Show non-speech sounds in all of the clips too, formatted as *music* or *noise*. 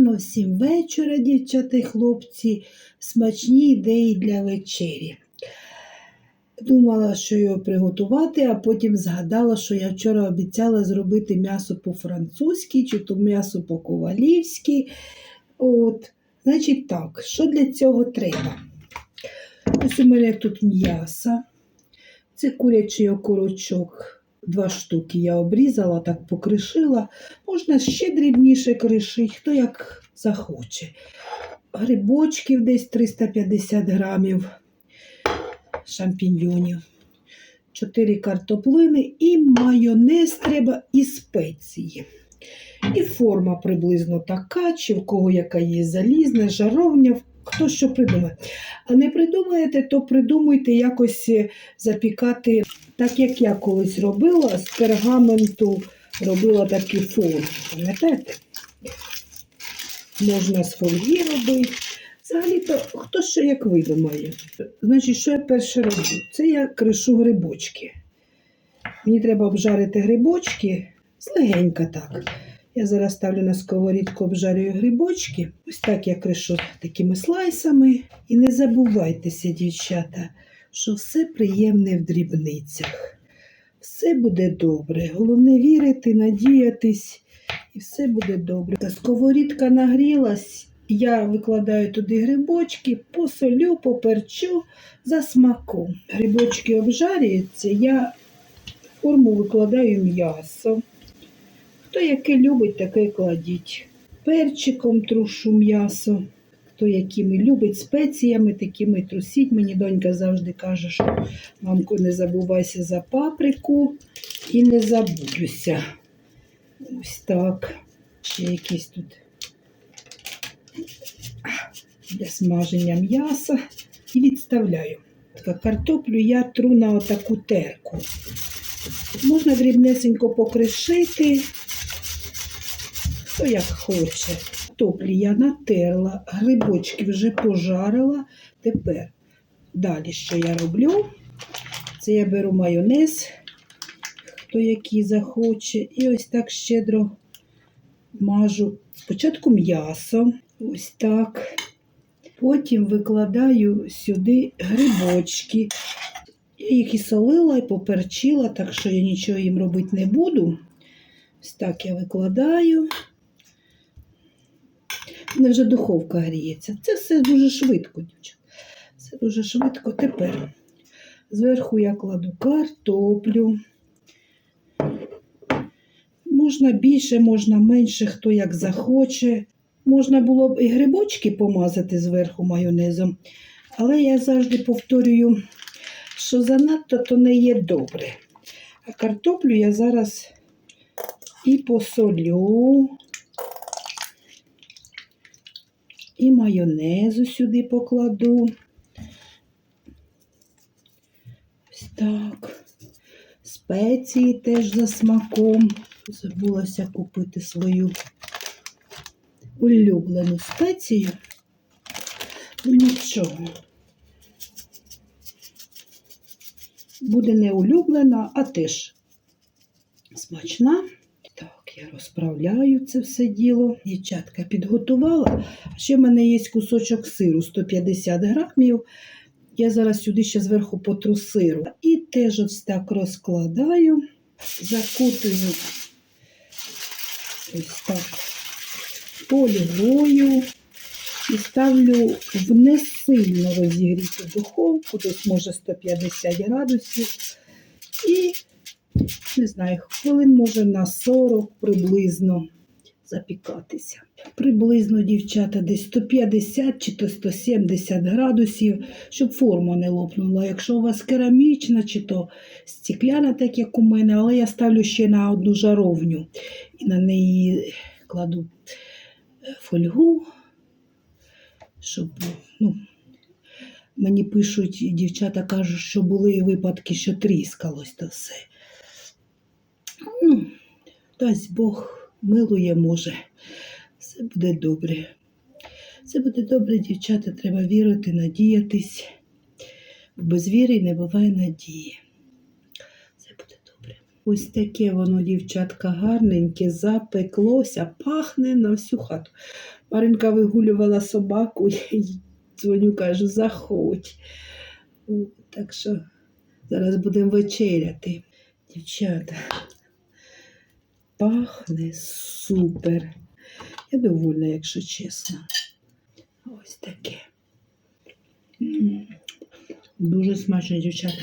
Гарного всім вечора, дівчата і хлопці, смачні ідеї для вечері. Думала, що його приготувати, а потім згадала, що я вчора обіцяла зробити м'ясо по-французьки чи то м'ясо по-ковалівськи. От, значить так, що для цього треба? Ось у мене тут м'ясо. Це курячий окорочок. Два штуки я обрізала, так покришила. Можна ще дрібніше кришити, хто як захоче. Грибочків десь 350 грамів, шампіньйонів, 4 картоплини і майонез треба і спеції. І форма приблизно така, чи в кого яка є залізна, жаровня, хто що придумає. А не придумаєте, то придумуйте якось е, запікати, так як я колись робила, з пергаменту робила такий форм. Пам'ятаєте? Можна з фольги робити. Взагалі-то хто що як видумає. Значить, що я перше роблю? Це я кришу грибочки. Мені треба обжарити грибочки злегенька так. Я зараз ставлю на сковорідку, обжарюю грибочки. Ось так я кришу такими слайсами. І не забувайтеся, дівчата, що все приємне в дрібницях. Все буде добре. Головне вірити, надіятись, і все буде добре. Та сковорідка нагрілась. Я викладаю туди грибочки, посолю, поперчу за смаком. Грибочки обжарюються, я форму викладаю м'ясо. Хто яке любить, таке кладіть. Перчиком трушу м'ясо. Хто якими любить, спеціями такими трусіть. Мені донька завжди каже, що мамко, не забувайся за паприку і не забудуся. Ось так. Ще якісь тут для смаження м'яса. І відставляю. Картоплю я тру на отаку терку. Можна дрібнесенько покришити, хто як хоче. Топлі я натерла, грибочки вже пожарила. Тепер далі, що я роблю? Це я беру майонез, хто який захоче, і ось так щедро мажу. Спочатку м'ясо, ось так. Потім викладаю сюди грибочки. Я їх і солила, і поперчила, так що я нічого їм робити не буду. Ось так я викладаю. Мене вже духовка гріється. Це все дуже швидко, дівчата. Все дуже швидко. Тепер зверху я кладу картоплю. Можна більше, можна менше, хто як захоче. Можна було б і грибочки помазати зверху майонезом, але я завжди повторюю, що занадто то не є добре. А картоплю я зараз і посолю, і майонезу сюди покладу. Ось так. Спеції теж за смаком. Забулася купити свою улюблену спецію. Ну нічого. Буде не улюблена, а теж смачна. Я розправляю це все діло. Дівчатка підготувала. Ще в мене є кусочок сиру 150 грамів. Я зараз сюди ще зверху потру сиру. І теж ось так розкладаю, закутую ось так фольгою і ставлю в не сильно розігріту духовку, десь може 150 градусів. І, не знаю, хвилин може на 40 приблизно запікатися. Приблизно, дівчата, десь 150 чи то 170 градусів, щоб форма не лопнула. Якщо у вас керамічна чи то стекляна, так як у мене, але я ставлю ще на одну жаровню і на неї кладу фольгу, щоб ну, мені пишуть, дівчата кажуть, що були випадки, що тріскалось то все. Ну, дасть Бог милує, може, все буде добре. Все буде добре, дівчата, треба вірити, надіятись. Без віри не буває надії. Все буде добре. Ось таке воно, дівчатка, гарненьке, запеклося, пахне на всю хату. Маринка вигулювала собаку, *laughs* я дзвоню, кажу, заходь. Так що зараз будемо вечеряти. Дівчата, пахне супер. Я довольна, якщо чесно. Ось таке. Дуже смачно, дівчата.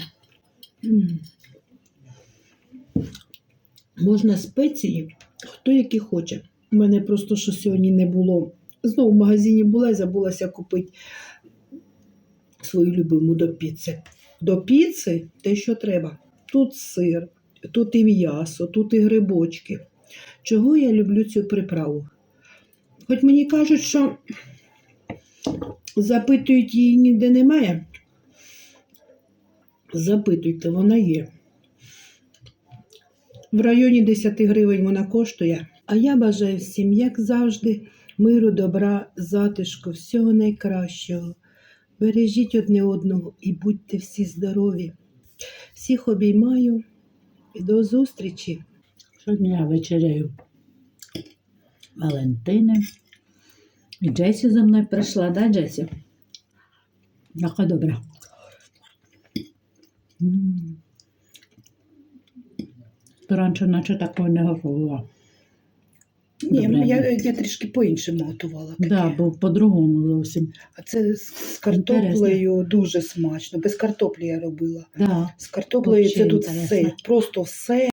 Можна спеції, хто які хоче. У мене просто що сьогодні не було. Знову в магазині була і забулася купити свою любиму до піци. До піци те, що треба. Тут сир, тут і м'ясо, тут і грибочки. Чого я люблю цю приправу? Хоч мені кажуть, що запитують її ніде немає. Запитуйте, вона є. В районі 10 гривень вона коштує. А я бажаю всім, як завжди, миру, добра, затишку, всього найкращого. Бережіть одне одного і будьте всі здорові. Всіх обіймаю і до зустрічі. Щодня вечеряю Валентини. І Джесі за мною прийшла, да, Джесі? Яка добра. Раніше наче такого не готувала. Ні, ну я, я трішки по-іншому готувала. таке. Да, бо по-другому зовсім. А це з- з картоплею дуже смачно. Без картоплі я робила. Да. З картоплею Вообще це тут інтересно. все, просто все